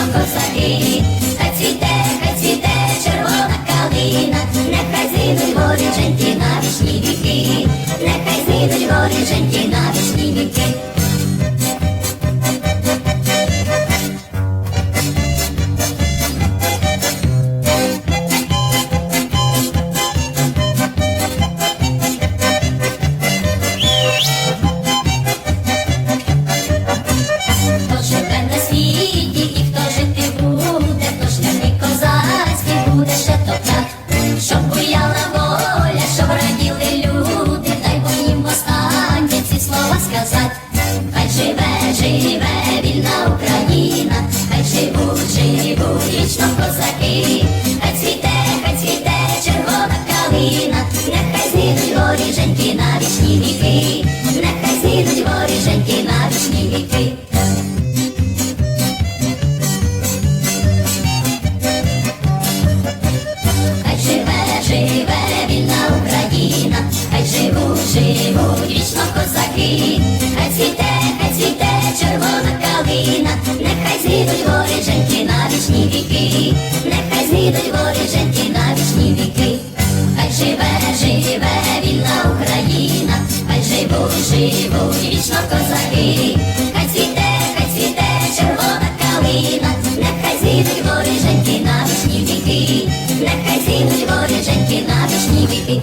mong ko sa eh? сказать, живе, живе, вільна Україна, хай живуть, живуть вічно козаки, хай цвіте, хай цвіте, червона калина, нехай згинуть воріженьки на вічні віки, нехай згинуть воріженьки на вічні віки. Живе вільна Україна, хай живуть, живуть вічно козаки, були вічно козаки, хай цвіте, хай цвіте, червона калина, нехай зійдуть воріженьки на вічні віки, нехай зійдуть воріженьки на вічні віки.